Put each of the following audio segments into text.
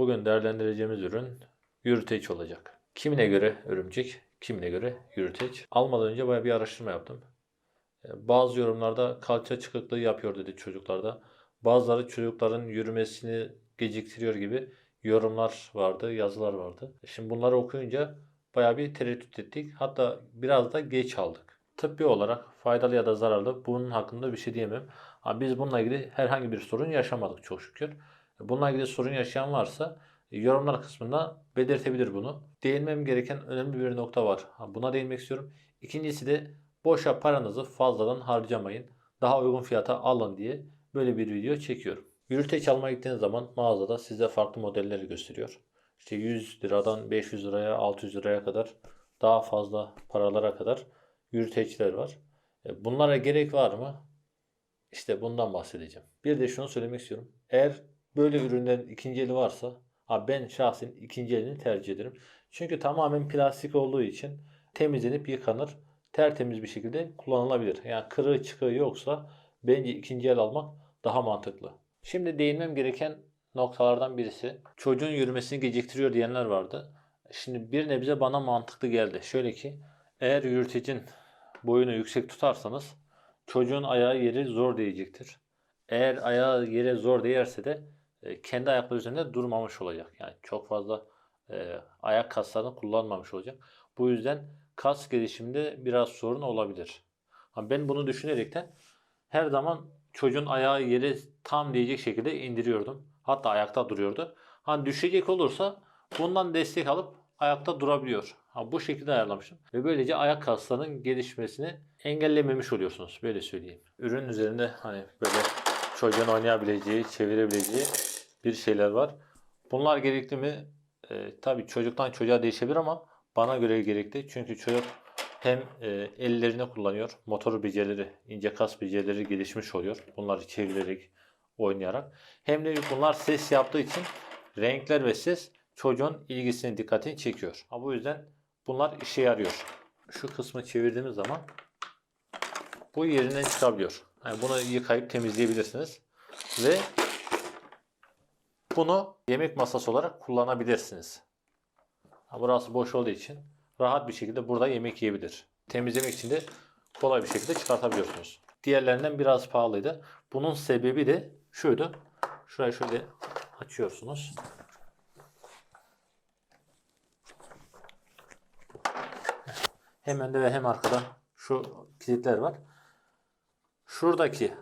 Bugün değerlendireceğimiz ürün yürüteç olacak. Kimine göre örümcek, kimine göre yürüteç. Almadan önce bayağı bir araştırma yaptım. E, Bazı yorumlarda kalça çıkıklığı yapıyor dedi çocuklarda. Bazıları çocukların yürümesini geciktiriyor gibi yorumlar vardı, yazılar vardı. Şimdi bunları okuyunca bayağı bir tereddüt ettik. Hatta biraz da geç aldık. Tıbbi olarak faydalı ya da zararlı bunun hakkında bir şey diyemem. Ama biz bununla ilgili herhangi bir sorun yaşamadık çok şükür. Bununla ilgili sorun yaşayan varsa e, yorumlar kısmında belirtebilir bunu. Değinmem gereken önemli bir nokta var. Buna değinmek istiyorum. İkincisi de boşa paranızı fazladan harcamayın. Daha uygun fiyata alın diye böyle bir video çekiyorum. Yürüteç almaya gittiğiniz zaman mağazada size farklı modelleri gösteriyor. İşte 100 liradan 500 liraya 600 liraya kadar daha fazla paralara kadar yürüteçler var. E, Bunlara gerek var mı? İşte bundan bahsedeceğim. Bir de şunu söylemek istiyorum. Eğer böyle ürünlerin ikinci eli varsa ha ben şahsen ikinci elini tercih ederim. Çünkü tamamen plastik olduğu için temizlenip yıkanır. Tertemiz bir şekilde kullanılabilir. Yani kırığı çıkığı yoksa bence ikinci el almak daha mantıklı. Şimdi değinmem gereken noktalardan birisi. Çocuğun yürümesini geciktiriyor diyenler vardı. Şimdi bir nebze bana mantıklı geldi. Şöyle ki eğer yürütecin boyunu yüksek tutarsanız çocuğun ayağı yeri zor değecektir. Eğer ayağı yere zor değerse de e, kendi ayakları üzerinde durmamış olacak. Yani çok fazla e, ayak kaslarını kullanmamış olacak. Bu yüzden kas gelişiminde biraz sorun olabilir. Ha, Ben bunu düşünerekten her zaman çocuğun ayağı yere tam değecek şekilde indiriyordum. Hatta ayakta duruyordu. Hani düşecek olursa bundan destek alıp ayakta durabiliyor. Ha, bu şekilde ayarlamışım. Ve böylece ayak kaslarının gelişmesini engellememiş oluyorsunuz. Böyle söyleyeyim. Ürün üzerinde hani böyle çocuğun oynayabileceği, çevirebileceği bir şeyler var. Bunlar gerekli mi? Ee, tabii çocuktan çocuğa değişebilir ama bana göre gerekli. Çünkü çocuk hem e, ellerini kullanıyor, motor becerileri, ince kas becerileri gelişmiş oluyor. Bunları çevirerek, oynayarak. Hem de bunlar ses yaptığı için renkler ve ses çocuğun ilgisini, dikkatini çekiyor. Ha, bu yüzden bunlar işe yarıyor. Şu kısmı çevirdiğimiz zaman bu yerinden çıkabiliyor. Yani bunu yıkayıp temizleyebilirsiniz. Ve bunu yemek masası olarak kullanabilirsiniz. Burası boş olduğu için rahat bir şekilde burada yemek yiyebilir. Temizlemek için de kolay bir şekilde çıkartabiliyorsunuz. Diğerlerinden biraz pahalıydı. Bunun sebebi de şuydu. Şurayı şöyle açıyorsunuz. Hem önde ve hem arkada şu kilitler var. Şuradaki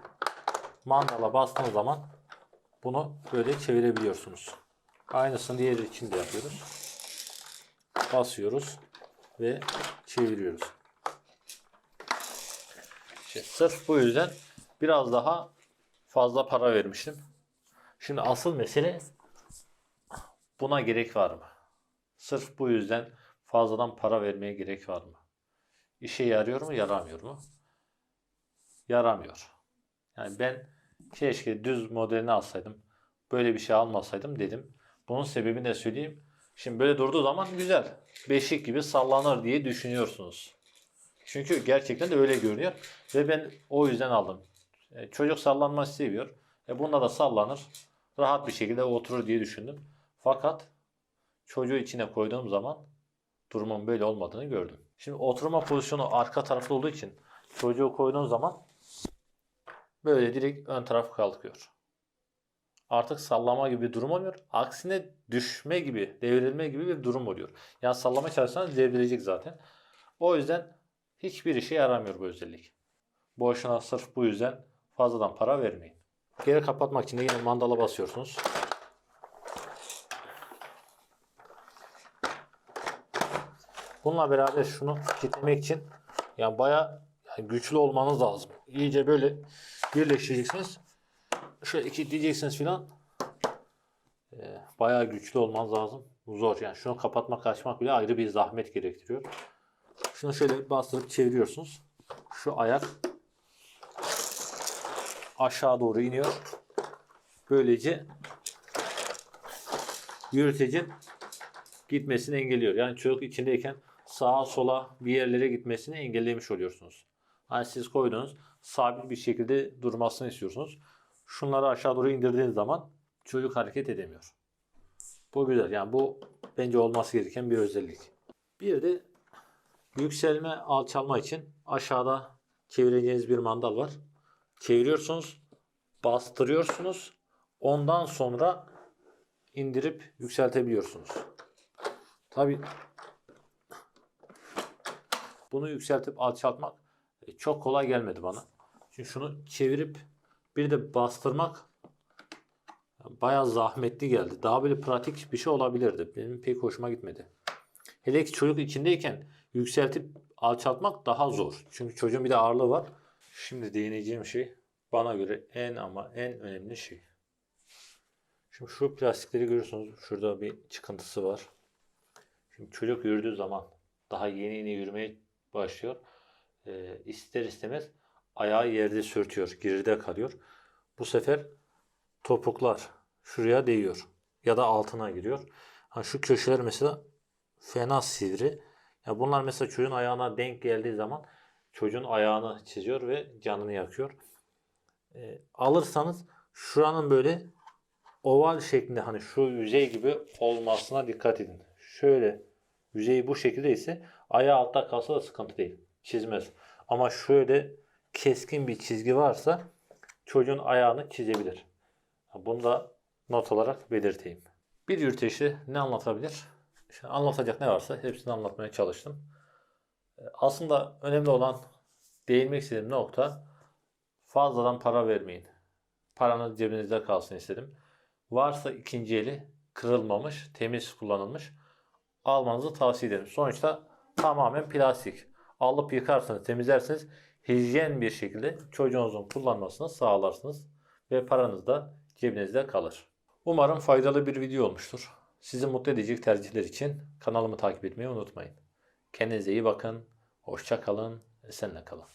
mandala bastığınız zaman bunu böyle çevirebiliyorsunuz. Aynısını diğer için de yapıyoruz. Basıyoruz ve çeviriyoruz. İşte sırf bu yüzden biraz daha fazla para vermiştim. Şimdi asıl mesele buna gerek var mı? Sırf bu yüzden fazladan para vermeye gerek var mı? İşe yarıyor mu, yaramıyor mu? Yaramıyor. Yani ben keşke düz modelini alsaydım. Böyle bir şey almasaydım dedim. Bunun sebebini de söyleyeyim. Şimdi böyle durduğu zaman güzel. Beşik gibi sallanır diye düşünüyorsunuz. Çünkü gerçekten de öyle görünüyor. Ve ben o yüzden aldım. E, çocuk sallanmayı seviyor. E, bunda da sallanır. Rahat bir şekilde oturur diye düşündüm. Fakat çocuğu içine koyduğum zaman durumun böyle olmadığını gördüm. Şimdi oturma pozisyonu arka tarafta olduğu için çocuğu koyduğun zaman böyle direkt ön taraf kalkıyor. Artık sallama gibi bir durum olmuyor. Aksine düşme gibi, devrilme gibi bir durum oluyor. Yani sallama çalışsanız devrilecek zaten. O yüzden hiçbir işe yaramıyor bu özellik. Boşuna sırf bu yüzden fazladan para vermeyin. Geri kapatmak için de yine mandala basıyorsunuz. Bununla beraber şunu kilitlemek için yani baya güçlü olmanız lazım. İyice böyle birleştireceksiniz. Şöyle kilitleyeceksiniz filan. Ee, bayağı güçlü olmanız lazım. Zor yani. Şunu kapatmak açmak bile ayrı bir zahmet gerektiriyor. Şunu şöyle bastırıp çeviriyorsunuz. Şu ayak aşağı doğru iniyor. Böylece yürütecin gitmesini engelliyor. Yani çocuk içindeyken sağa sola bir yerlere gitmesini engellemiş oluyorsunuz. Hani siz koydunuz sabit bir şekilde durmasını istiyorsunuz. Şunları aşağı doğru indirdiğiniz zaman çocuk hareket edemiyor. Bu güzel. Yani bu bence olması gereken bir özellik. Bir de yükselme alçalma için aşağıda çevireceğiniz bir mandal var. Çeviriyorsunuz, bastırıyorsunuz. Ondan sonra indirip yükseltebiliyorsunuz. Tabi bunu yükseltip alçaltmak çok kolay gelmedi bana. Çünkü şunu çevirip bir de bastırmak bayağı zahmetli geldi. Daha böyle pratik bir şey olabilirdi. Benim pek hoşuma gitmedi. Hele ki çocuk içindeyken yükseltip alçaltmak daha zor. Çünkü çocuğun bir de ağırlığı var. Şimdi değineceğim şey bana göre en ama en önemli şey. Şimdi şu plastikleri görüyorsunuz. Şurada bir çıkıntısı var. Şimdi çocuk yürüdüğü zaman daha yeni yeni yürümeye başlıyor. Ee, ister istemez ayağı yerde sürtüyor. Geride kalıyor. Bu sefer topuklar şuraya değiyor. Ya da altına giriyor. Ha şu köşeler mesela fena sivri. Ya bunlar mesela çocuğun ayağına denk geldiği zaman çocuğun ayağını çiziyor ve canını yakıyor. Ee, alırsanız şuranın böyle oval şeklinde hani şu yüzey gibi olmasına dikkat edin. Şöyle yüzeyi bu şekilde ise ayağı altta kalsa da sıkıntı değil. Çizmez. Ama şöyle keskin bir çizgi varsa çocuğun ayağını çizebilir. Bunu da not olarak belirteyim. Bir yürüteçte ne anlatabilir? İşte anlatacak ne varsa hepsini anlatmaya çalıştım. E, Aslında önemli olan değinmek istediğim nokta fazladan para vermeyin. Paranız cebinizde kalsın istedim. Varsa ikinci eli kırılmamış, temiz kullanılmış almanızı tavsiye ederim. Sonuçta tamamen plastik. Alıp yıkarsınız, temizlersiniz. Hijyen bir şekilde çocuğunuzun kullanmasını sağlarsınız. Ve paranız da cebinizde kalır. Umarım faydalı bir video olmuştur. Sizi mutlu edecek tercihler için kanalımı takip etmeyi unutmayın. Kendinize iyi bakın. Hoşça kalın. Esenle kalın.